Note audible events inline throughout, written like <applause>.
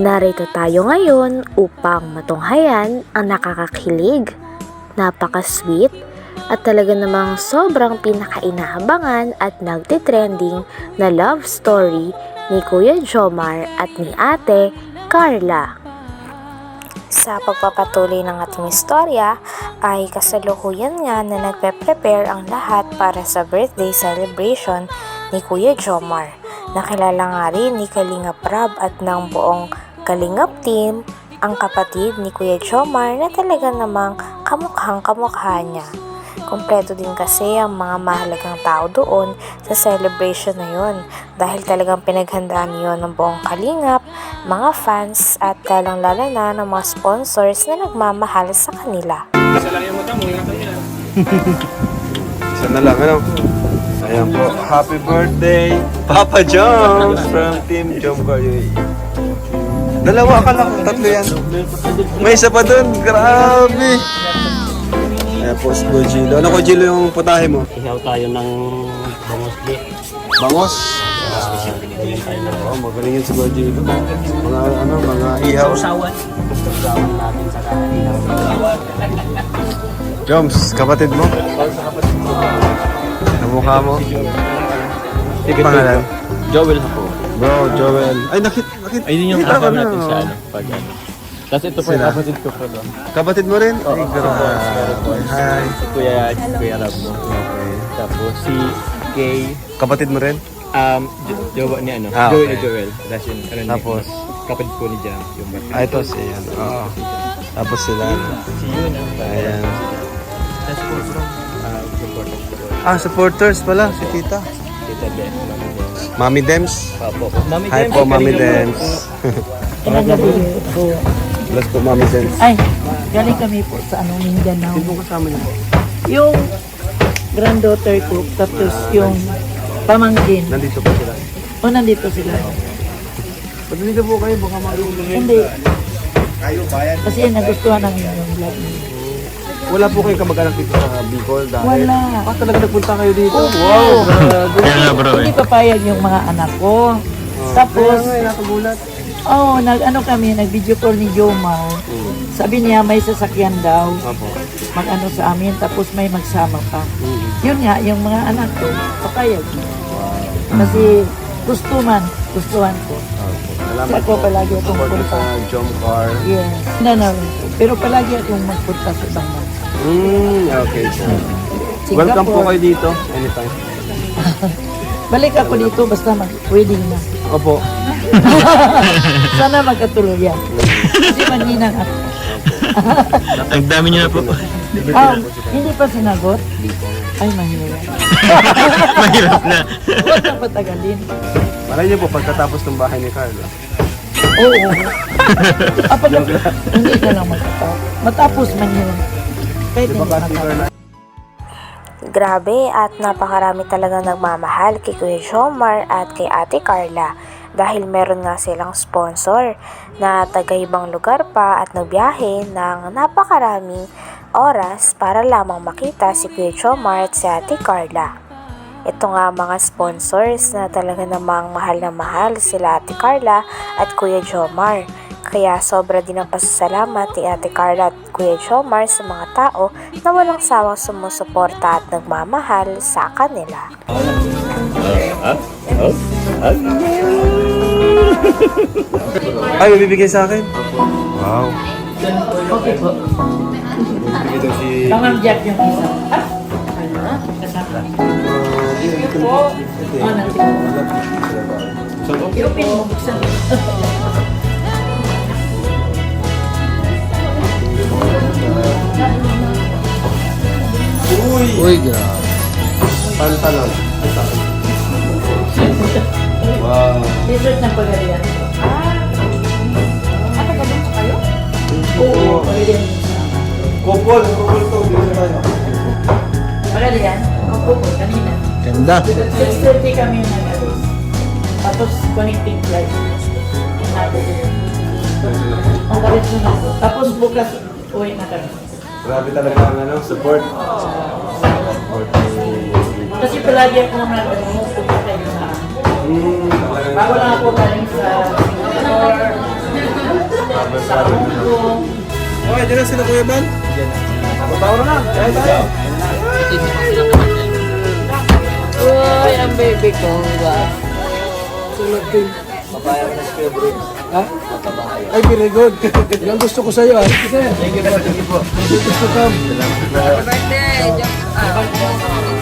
Narito tayo ngayon upang matunghayan ang nakakakilig, napaka-sweet, at talaga namang sobrang pinakainahabangan at nagtitrending na love story ni Kuya Jomar at ni Ate Carla. Sa pagpapatuloy ng ating istorya ay kasalukuyan nga na nagpe-prepare ang lahat para sa birthday celebration ni Kuya Jomar. Nakilala nga rin ni Kalinga Prab at ng buong Kalingap team ang kapatid ni Kuya Jomar na talaga namang kamukhang kamukha niya. Kompleto din kasi ang mga mahalagang tao doon sa celebration na yon dahil talagang pinaghandaan yon ng buong kalingap, mga fans at lalong lalo na ng mga sponsors na nagmamahal sa kanila. Isa lang yung mata mo, ingatan niya. Isa na lang, ano? Ayan po. Happy birthday, Papa Jones from Team Jom Caryoy. Dalawa ka lang, tatlo yan. May isa pa dun, grabe. Ayan po, si Gojilo. Ano Gojilo yung putahe mo? Ihaw tayo ng bangos di. Bangos. Oo, magaling yun si Gojilo. Mga ano, mga ihaw. Usawan. Usawan natin sa ihaw. Joms, kapatid mo? Mukha mo? Pangalan? Joel ako. Bro, Joel. Ay, nakit, nakit. Ay, yun yung kasama ka na, natin sa oh. ano. Pag ano. Tapos ito po Sila? yung kapatid ko po. no? Kapatid mo rin? Oo, grabe. po. Hi. Si Kuya, Kuya Rab mo. Okay. Tapos si Kay, Kapatid mo rin? um, Jo- Jowa ni ano, Ah, Joel okay. ni Joel. Tapos yun, ano Tapos? kapatid po ni Jam. Yung. Ah, ito si ano. Oo. Tapos sila. Si yun, ang Ayan. Tapos po, ah, support of the Lord. Ah, supporters pala. Si Tita. Tita Beth, Mami Beth. Mami Dems. Papo. Mami Hi Dems, po, Mami. Dems. Bless po, Mami Dems. Ay, galing kami po sa ano, Mindanao. Sino kasama niyo po? Yung granddaughter ko, tapos yung pamangkin. Nandito po sila. O, nandito sila. Ba't dito po kayo? Baka marunong. Hindi. Kasi nagustuhan namin yung vlog niyo. Wala po kayong kamag-anak dito sa Bicol dahil... Wala. Ah, talaga nagpunta kayo dito? Wow! bro Hindi papayag yung mga anak ko. Tapos, Ay, nakagulat. oh, nag, ano kami, nag-video call ni Jomar. Sabi niya, may sasakyan daw. Apo. Mag-ano sa amin, tapos may magsama pa. Yun nga, yung mga anak ko, papayag. Kasi gusto man, gustuhan ko. Salamat Kasi ako palagi akong Support niyo punta. sa Jom Car. Yes. Na na. Pero palagi akong magpunta sa ibang. Hmm, okay. Singapore. Welcome po kayo dito. Anytime. <laughs> Balik ako dito basta mag-wedding na. Opo. <laughs> Sana magkatuloy yan. Kasi maninang ako. <laughs> Ang dami niyo na po. Ah, hindi pa sinagot? Ay, mahirap. Mahirap na. Huwag na patagalin. Malay niyo po pagkatapos ng bahay ni Carlo. Oo. ah, pag, hindi ka lang magkatapos. Matapos man yun. Hindi matapos. Grabe at napakarami talaga nagmamahal kay Kuya Jomar at kay Ate Carla dahil meron nga silang sponsor na taga ibang lugar pa at nagbiyahe ng napakaraming oras para lamang makita si Kuya Jomar at si Ate Carla. Ito nga mga sponsors na talaga namang mahal na mahal sila Ate Carla at Kuya Jomar. Kaya sobra din ang pasasalamat ni Ate Carla at Kuya Jomar sa mga tao na walang sawang sumusuporta at nagmamahal sa kanila. Ay, bibigay sa akin? Wow. Okay po. Bibigay daw si... Tamang jack yung isa. Ah, ano? Kasama. Po. Ah, natin mo. I-open mo, buksan Uy! Grabe. Pantalon. Pantalon. Wow. Dessert ng pagalian. Ah, tagalog pa kayo? Oo, sa Kupol, kupol to. Dito tayo. Pagalian? Opo po, kanina. Ganda. 6.30 kami nag-alis. Tapos connecting flight. Ang galit na ako. Tapos bukas, uwi na kami. Grabe talaga ang ano, support. Support. Kasi palagi ako nag-ano, punta kayo sa Bago lang ako galing sa Singapore, sa Hong Kong. Okay, dyan na sila Kuya Ban. Babaw na. Kaya tayo. Uy, ang baby ko. Ay, very good. Yan gusto ko sa'yo ah. Thank you po, thank you po. Gusto ka. Ay,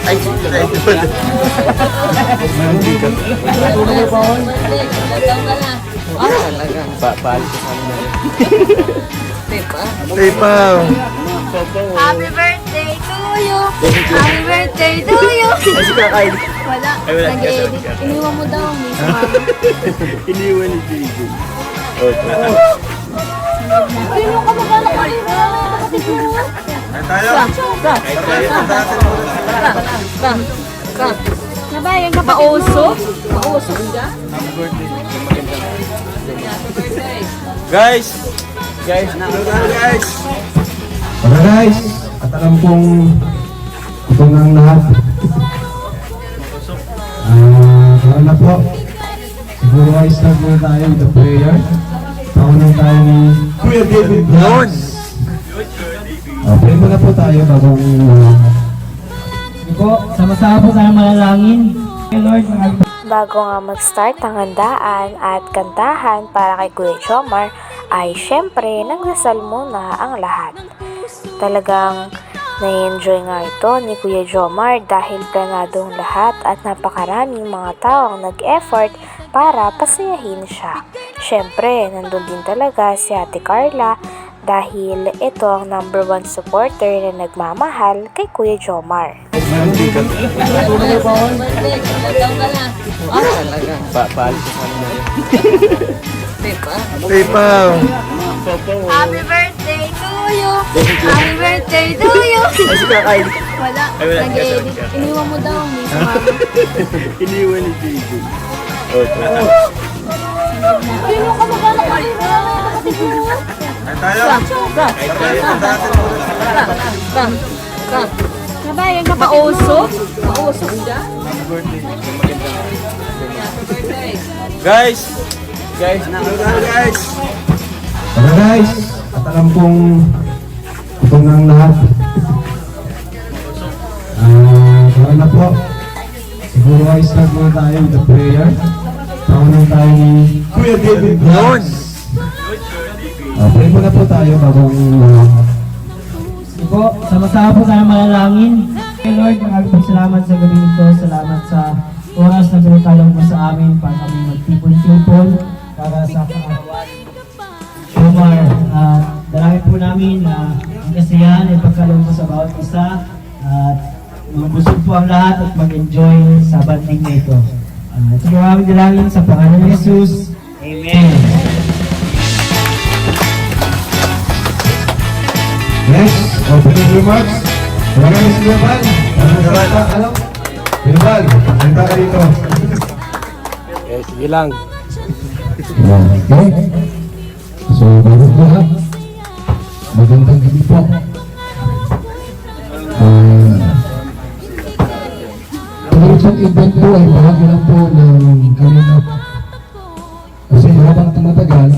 ay, Pa, paalis ko sa kanila. Pepa. Happy birthday to you! Happy birthday to you! Ay, si Kakay. Wala, wala. nag-edit. Iniwan mo daw, miss mama. <laughs> Iniwan ni JJ. Oh, Ay, yung kamag-anak ko rin. Mo. Ay, tayo. Ay, tayo. Natin. Nabayan ka Mauso? Mauso ka? Guys! Guys, ano guys? Mga guys, at alam kong ito ang lahat. Ah, uh, na po. Siguro ay start muna tayo with the prayer. Paunan tayo ni Kuya David Brown. Uh, pray muna po tayo bagong uh, po, sama-sama po tayo manalangin. Kay Lord, Bago nga mag-start ang handaan at kantahan para kay Kuya Jomar, ay syempre nagdasal muna ang lahat. Talagang na-enjoy nga ito ni Kuya Jomar dahil planadong lahat at napakaraming mga taong nag-effort para pasayahin siya. Syempre, nandun din talaga si Ate Carla dahil ito ang number one supporter na nagmamahal kay Kuya Jomar. Happy birthday to you! Happy birthday to you! Ay, si Kakay. Wala, nag-edit. Iniwan mo daw. Iniwan ni JJ. Oh, Ay, yung kamag-anak Ay, tayo. Ay, tayo. Tanda natin. Nabayan ka Mauso? Mauso ka? Guys! Guys, guys? Mga guys, at alam kong ito ang lahat. Ah, uh, na po. Siguro ay start muna tayo with the prayer. Paunan tayo ni Kuya David Brown. Uh, muna po tayo bagong uh, po, sama-sama po tayo manalangin. Kay Lord, maraming salamat sa gabi ito. Salamat sa oras na pinatalong mo sa amin para kami magtipon-tipon para sa kaarawan. Omar, uh, dalangin po namin na ang kasiyahan ay pagkalong mo sa bawat isa at mabusog po ang lahat at mag-enjoy sa banding na ito. Uh, ito po ang aming dalangin sa pangalan ni Jesus. Amen. Next, opening remarks. Guys, Kuya Bal. Ano sa alam? Bal, salita ka dito. Eh, sige lang. Okay. So, bago lahat, magandang gabi po. Tuloy sa event po ay bahagi lang po ng coming up. Kasi habang tumatagal,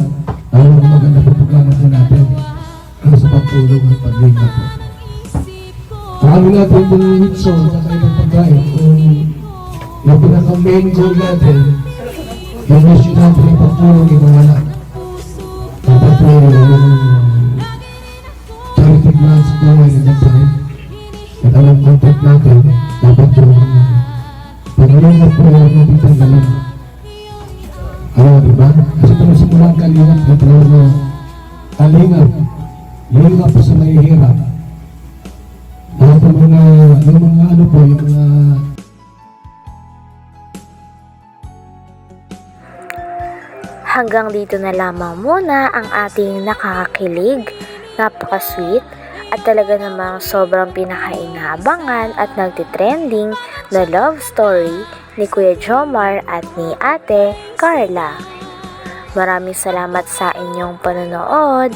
ay maganda po programa po natin sa pagtulong at paglinga po. Paano natin yung Whitson sa ibang pagkain kung yung pinaka-main goal natin yung mission natin ay pagtulong ay mawala. Dapat po Lingap po sa mahihirap. Lahat ng mga, yung mga ano po, yung mga Hanggang dito na lamang muna ang ating nakakakilig, napaka-sweet, at talaga namang sobrang pinakainabangan at nagtitrending na love story ni Kuya Jomar at ni Ate Carla. Maraming salamat sa inyong panonood.